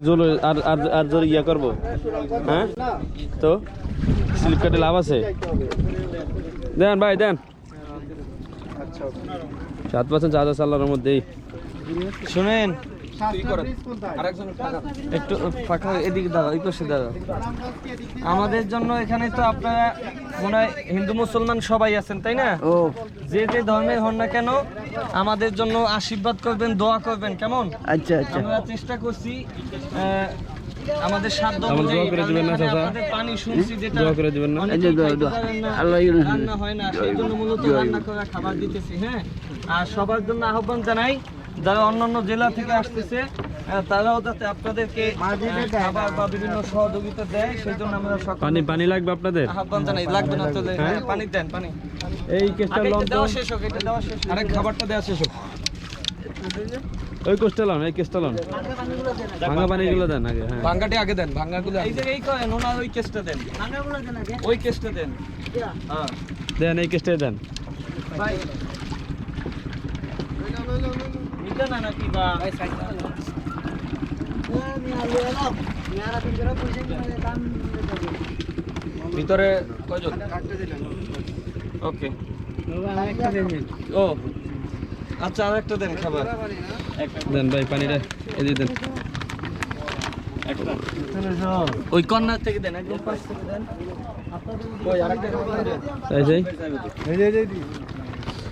জল আর আর আর জোর ইয়া করব? হ্যাঁ? তো? স্লিপ কাটে লাভ আছে? দেন ভাই, দেন। সাত পার্সেন্ট চার্জ আছে আল্লাহর মধ্যেই শুনেন একটু ফাঁকা এদিকে দাঁড়াও এই পাশে দাঁড়াও। আমাদের জন্য এখানে তো আপনারা মনে হয় হিন্দু মুসলমান সবাই আছেন তাই না? ও। যে যে ধর্মের হন না কেন আমাদের জন্য আশীর্বাদ করবেন দোয়া করবেন কেমন? আচ্ছা আচ্ছা। আমরা চেষ্টা করছি আহ, আমাদের সাধ্য অনুযায়ী দোয়া করে কারণ দিবেন না, চাচা? পানি শুনছি যেটা দোয়া করে দিবেন না? এই যে দোয়া, দোয়া। আল্লাহ রান্না হয় না সেই জন্য মূলত রান্না করা খাবার দিতেছি হ্যাঁ। আর সবার জন্য আহ্বান জানাই যারা অন্যান্য জেলা থেকে আসতেছে তারাও যাতে আপনাদেরকে খাবার বা বিভিন্ন সহযোগিতা দেয় সেই জন্য আমরা সকলে পানি পানি লাগবে আপনাদের? আহ্বান জানাই। লাগবে না তো হ্যাঁ পানি দেন পানি। এই কেসটা তো। দেওয়া শেষ হোক এটা দেওয়া শেষ হোক। আরেক খাবারটা দেওয়া শেষ হোক। ওই কোস্টা লন এই কেসটা লন। ভাঙা পানিগুলো দেন আগে হ্যাঁ। ভাঙ্গাটি আগে দেন ভাঙ্গাগুলো এই যে এই করেন ওনার ওই কেসটা দেন। ভাঙাগুলো দেন আগে। ওই কেসটা দেন। হ্যাঁ। দেন এই কেসটাই দেন। ভাই। নিতে না নাকি বা? ভিতরে কয়জন? ওকে। ও আচ্ছা আর একটা দেন খাবার। দেন ভাই পানিটা এদিকে দেন। ওই কর্নার থেকে দেন একদম পাশ থেকে দেন।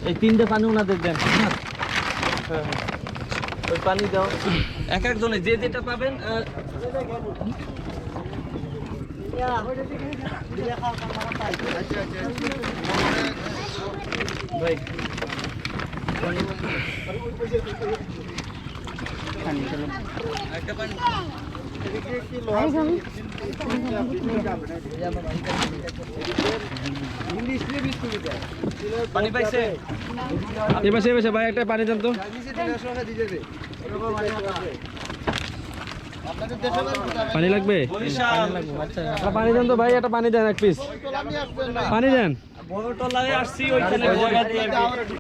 এই তিনটে পানি ওনাদের দেন। ওই পানি দাও। এক একজনে যে যেটা পাবেন ভাই। পানি পানি পাইছে? এবার সে এবার ভাই একটা পানি দেন তো। পানি লাগবে? পানি দেন তো ভাই একটা পানি দেন এক পিস পানি দেন। বড় টলারে আসছি ওইখানে বড়